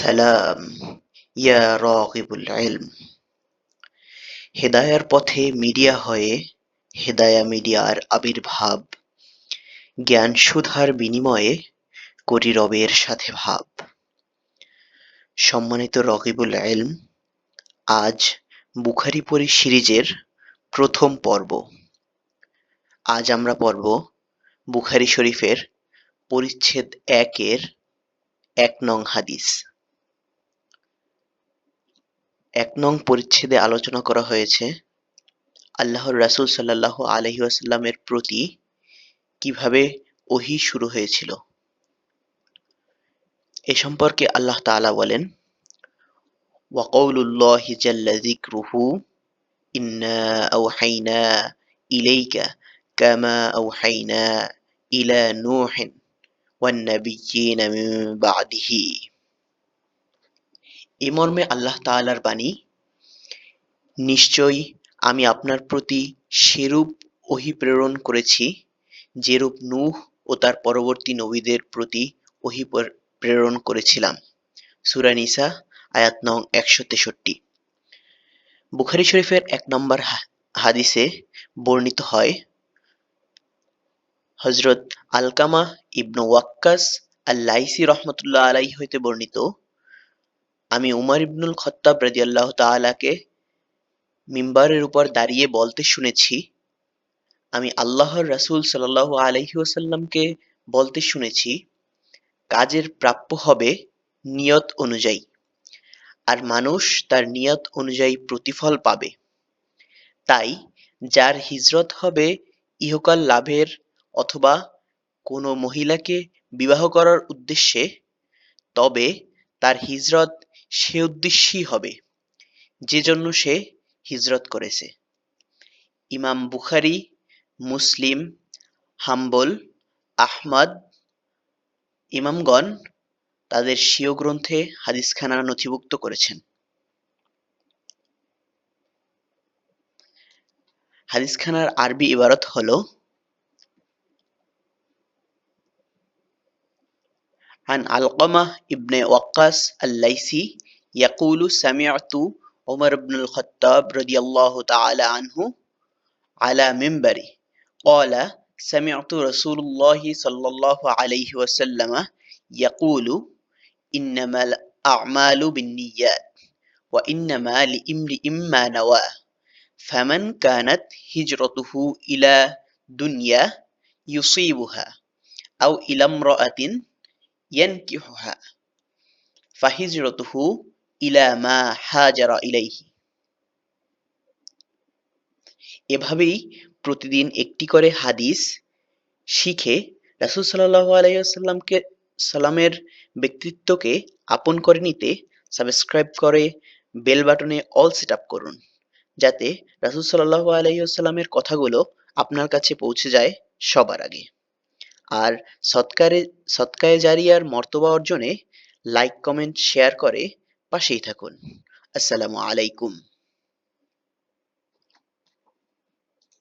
সালাম, ইয়া রাগিবুল ইলম। হেদায়ার পথে মিডিয়া হয়ে, হেদায়া মিডিয়ার আবির্ভাব। জ্ঞান সুধার বিনিময়ে করি রবের সাথে ভাব। সম্মানিত রকিবুল ইলম, আজ বুখারি পড়ি সিরিজের প্রথম পর্ব। আজ আমরা পর্ব বুখারি শরীফের পরিচ্ছেদ একের এক নং হাদিস। এক নং পরিচ্ছেদে আলোচনা করা হয়েছে আল্লাহর রাসুল সাল্লাল্লাহু আলাইহি ওয়াসাল্লামের প্রতি কীভাবে ওহি শুরু হয়েছিল। এ সম্পর্কে আল্লাহ তাআলা বলেন ওয়াকাউলুল্লাহি জাল্লা যিকরুহু, ইন্না আওহাইনা ইলাইকা কামা আওহাইনা ইলা নূহিন নাবিয়্যিনা মিন বা'দিহি। এ মর্মে আল্লাহ তাআলার বাণী, নিশ্চয়ই আমি আপনার প্রতি সেরূপ ওহী প্রেরণ করেছি, যেরূপ নূহ ও তার পরবর্তী নবীদের প্রতি ওহী প্রেরণ করেছিলাম। সূরা নিসা, আয়াত নং একশো তেষট্টি। বুখারি শরীফের এক নম্বর হাদিসে বর্ণিত হয় হজরত আলকামা ইবনু ওয়াক্কাস আল-লাইসি রহমতুল্লাহ আলাই হইতে বর্ণিত আমি উমর ইবনুল খত্তাব রাদিয়াল্লাহু তাআলাকে মিম্বারের উপর দাঁড়িয়ে বলতে শুনেছি। আমি আল্লাহর রাসূল সাল্লাল্লাহু আলাইহি ওয়াসাল্লামকে বলতে শুনেছি, কাজের প্রাপ্য হবে নিয়ত অনুযায়ী, আর মানুষ তার নিয়ত অনুযায়ী প্রতিফল পাবে। তাই যার হিজরত হবে ইহকাল লাভের অথবা কোনো মহিলাকে বিবাহ করার উদ্দেশ্যে, তবে তার হিজরত সে উদ্দেশ্যেই হবে যে জন্য সে হিজরত করেছে ইমাম বুখারি মুসলিম হাম্বল আহমদ ইমামগণ তাদের স্বীয় গ্রন্থে হাদিসখানা নথিভুক্ত করেছেন হাদিসখানার আরবি ইবারত হলো عن علقمة ابن وقاص الليثي يقول سمعت عمر بن الخطاب رضي الله تعالى عنه على منبره قال سمعت رسول الله صلى الله عليه وسلم يقول إنما الأعمال بالنيات وإنما لإمرئ ما نوى. فمن كانت هجرته إلى دنيا يصيبها أو إلى امرأة ينكحها. فهجرته ইলা মা হাজারা ইলাইহি। এভাবেই প্রতিদিন একটি করে হাদিস শিখে রাসুল সাল্লাহু আলাইসাল্লামকে সালামের ব্যক্তিত্বকে আপন করে নিতে সাবস্ক্রাইব করে বেল বাটনে অল সেট আপ করুন, যাতে রাসুল সাল্লাহ আলাইসাল্লামের কথাগুলো আপনার কাছে পৌঁছে যায় সবার আগে। আর সৎকারে, সৎকায়ে জারিয়ার মর্তবা অর্জনে লাইক কমেন্ট শেয়ার করে رشيتكن السلام عليكم.